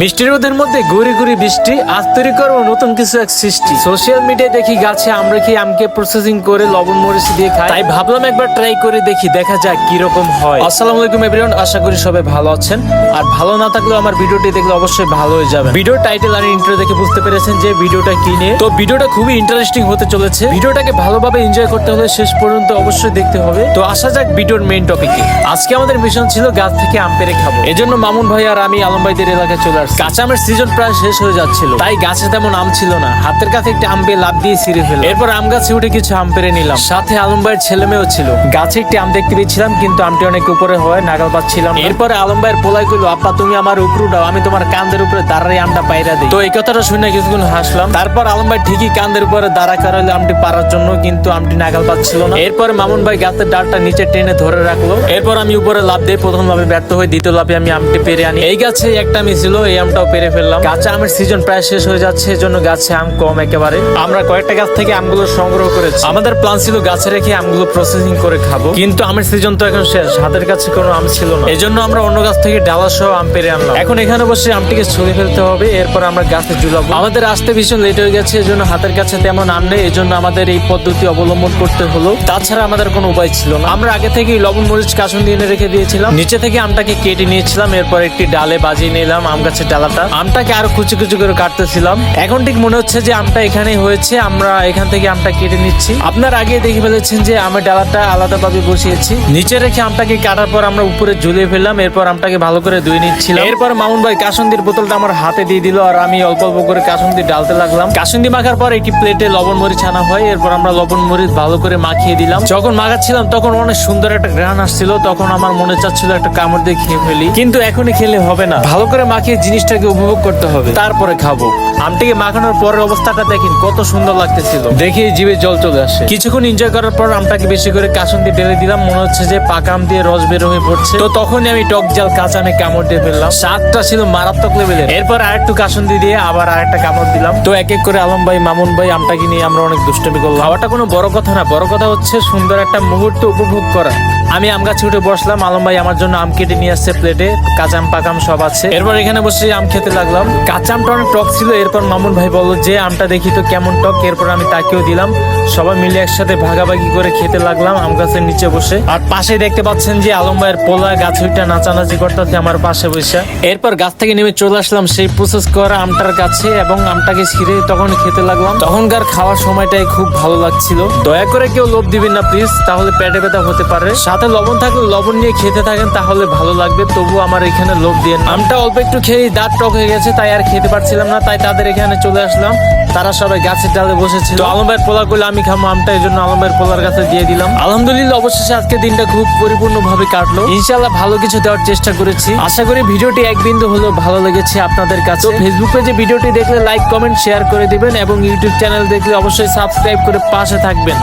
মিষ্টি রোদের মধ্যে গুড়ি গুড়ি বৃষ্টি আজ তৈরি করব, নতুন কিছু এক সৃষ্টি। সোশ্যাল মিডিয়ায় দেখি গাছে আমরা কি আমকে প্রসেসিং করে লবণ মরিচ দিয়ে খাই? তাই ভাবলাম একবার ট্রাই করে দেখি, দেখা যাক কি রকম হয়। আসসালামু আলাইকুম এভরিওয়ান আশা করি সবাই ভালো আছেন। আর ভালো না থাকলেও আমার ভিডিওটি দেখলে অবশ্যই ভালো হয়ে যাবে। ভিডিও টাইটেল আর ইন্ট্রো দেখে বুঝতে পেরেছেন যে ভিডিওটা কি নিয়ে। তো ভিডিওটা খুবই ইন্টারেস্টিং হতে চলেছে। ভিডিওটাকে ভালোভাবে এনজয় করতে হলে শেষ পর্যন্ত অবশ্যই দেখতে হবে। তো আসা যাক ভিডিওর মেইন টপিকে আজকে আমাদের মিশন ছিল গাছ থেকে আম পেরে খাব। এজন্য মামুন ভাই আর আমি আলম ভাইদের এলাকায় চলে আসছি কাঁচা আমের সিজন প্রায় শেষ হয়ে যাচ্ছিল। তাই গাছে তেমন আম ছিল না। হাতের কাছে একটা আম পেয়ে লাভ দিয়ে ছিঁড়ে ফেলে এরপর আম গাছে উঠে কিছু আম পেরে নিলাম। সাথে আলম ভাইয়ের ছেলে মেয়েও ছিল। গাছে একটি আম দেখতে পেয়েছিলাম, কিন্তু আমটি অনেক উপরে হয় নাগাল পাচ্ছিলাম এরপরে আলম ভাইয়ের পোলাই কইলো, আপা, তুমি আমার উপরে উঠাও আমি তোমার কান্দের উপরে দাঁড়াই আমটা পাইরা দিই। তো এই কথাটা শুনে কিছুক্ষণ হাসলাম। তারপর আলম ভাই ঠিকই কান্দের উপরে দাঁড়া করাইলো আমটি পারার জন্য, কিন্তু আমটি নাগাল পাচ্ছিল না। এরপরে মামুন ভাই গাছের ডালটা নিচে টেনে ধরে রাখল। এরপর আমি উপরে লাভ দিয়ে প্রথম লাভে ব্যর্থ হয়ে দ্বিতীয় লাভে আমি আমটি পেরে আনি। এই গাছে একটা আমি ছিল এই আমটাও পেরে ফেললাম। গাছে আমের সিজন প্রায় শেষ হয়ে যাচ্ছে, এজন্য গাছে আম কম একেবারে। আমরা কয়েকটা গাছ থেকে আমগুলো সংগ্রহ করেছি। আমাদের প্ল্যান ছিল গাছে রেখে আমগুলো প্রসেসিং করে খাব। কিন্তু আমের সিজন তো এখন শেষ, হাতের কাছে কোনো আম ছিল না। এজন্য আমরা অন্য গাছ থেকে ডালা সহ আম পেরে আনলাম। এখন এখানে বসে আমটিকে ছুঁড়ে ফেলতে হবে, এরপর আমরা গাছে ঝুলাবো। আমাদের আসতে ভীষণ লেট হয়ে গেছে, এজন্য হাতের কাছে তেমন আম নেই, এজন্য আমাদের এই পদ্ধতি অবলম্বন করতে হলো। তাছাড়া আমাদের কোনো উপায় ছিল না। আমরা আগে থেকেই লবণ, মরিচ কাসুন দিয়ে রেখে দিয়েছিলাম। নিচে থেকে আমটাকে কেটে নিয়েছিলাম, এরপর একটি ডালে বাজিয়ে নিলাম, আম গাছের ডালাটা। আমটাকে আরও কুচি কুচি করে কাটতেছিলাম। এখন ঠিক মনে হচ্ছে যে আমটা এখানেই হয়েছে, আমরা এখান থেকে আমটা কেটে নিচ্ছি। আপনার আগে দেখে ফেলেছেন যে আমের ডালাটা আলাদাভাবে বসিয়েছি। নিচে রেখে আমটাকে কাটার পর আমরা উপরে ঝুলিয়ে ফেললাম, এরপর আমটাকে ভালো করে ধুয়ে নিচ্ছিলাম। এরপর মামুন ভাই কাসন্দির বোতলটা আমার হাতে দিয়ে দিল আর আমি অল্প অল্প করে কাসন্দি ডালতে লাগলাম। কাসন্দি মাখার পর একটি প্লেটে লবণ মরিচ আনা হয়, এরপর আমরা লবণ মরিচ ভালো করে মাখিয়ে দিলাম। যখন মাখাচ্ছিলাম তখন অনেক সুন্দর একটা গ্রান আসছিল, তখন আমার মনে চাচ্ছিল একটা কামড় দিয়ে খেয়ে ফেলি। কিন্তু এখনই খেলে হবে না। ভালো করে মাখিয়ে জিনিসটাকে উপভোগ করতে হবে। তারপরে খাব। আমটিকে মাখানোর পরের অবস্থাটা দেখেন, কত সুন্দর লাগতেছিল। দেখে জিভে জল চলে আসে। কিছুক্ষণ এনজয় করার পর আমটাকে বেশি করে কাসুন দিয়ে ঢেলে দিলাম। মনে হচ্ছে যে পাকা আম দিয়ে রস বের হয়ে পড়ছে। তো তখনই আমি টক জাল কাঁচা আমে কামড় দিয়ে ফেললাম। স্বাদটা ছিল মারাত্মক লেভেলের এরপর আরেকটু কাসুন দিয়ে দিয়ে আবার আরেকটা কামড় দিলাম। তো এক এক করে আলম ভাই, মামুন ভাই আমটাকে নিয়ে আমরা অনেক দুষ্টমি করলাম। খাওয়াটা কোনো বড় কথা না। বড় কথা হচ্ছে সুন্দর একটা মুহূর্ত উপভোগ করা। আমি আম গাছে উঠে বসলাম, আলম ভাই আমার জন্য আম কেটে নিয়ে আসছে প্লেটে কাঁচাম পাকাম সব আছে। এরপর এখানে বসে আম খেতে লাগলাম। কাঁচামটা অনেক টক ছিল, এরপর মামুন ভাই বলল, যে আমটা দেখি তো কেমন টক, এরপর আমি তাকেও দিলাম। সবাই মিলে একসাথে ভাগাভাগি করে খেতে লাগলাম আম গাছের নিচে বসে। আর পাশে দেখতে পাচ্ছেন যে আলম ভাইয়ের পোলা গাছ উইটা নাচানাচি করতেছে আমার পাশে বসে। এরপর গাছ থেকে নেমে চলে আসলাম সেই প্রসেস করা আমটার কাছে এবং আমটাকে ছিঁড়ে তখন খেতে লাগলাম। তখনকার খাওয়ার সময়টাই খুব ভালো লাগছিল। দয়া করে কেউ লোভ দিবেন না প্লিজ তাহলে পেটে ব্যথা হতে পারে। সাথে লবণ থাকলে লবণ নিয়ে খেতে থাকেন, তাহলে ভালো লাগবে তবু আমার এখানে লোভ দিয়ে আমটা অল্প একটু খেয়ে দাঁত টক হয়ে গেছে, তাই আর খেতে পারছিলাম না, তাই তাদের এখানে চলে আসলাম। তারা সবাই গাছের ডালে বসেছিল। আলম ভাইয়ের পোলা করলে আমি খামো, আমটা এই জন্য আলমের পোলার কাছে দিয়ে দিলাম। আলহামদুলিল্লাহ, অবশেষে আজকে দিনটা খুব পরিপূর্ণ ভাবে কাটলো। ইনশাল্লাহ ভালো কিছু দেওয়ার চেষ্টা করেছি। আশা করি ভিডিওটি এক বিন্দু হলেও ভালো লেগেছে আপনাদের কাছে। ফেসবুক পেজে ভিডিওটি দেখলে লাইক কমেন্ট শেয়ার করে দিবেন এবং ইউটিউব চ্যানেল দেখলে অবশ্যই সাবস্ক্রাইব করে পাশে থাকবেন।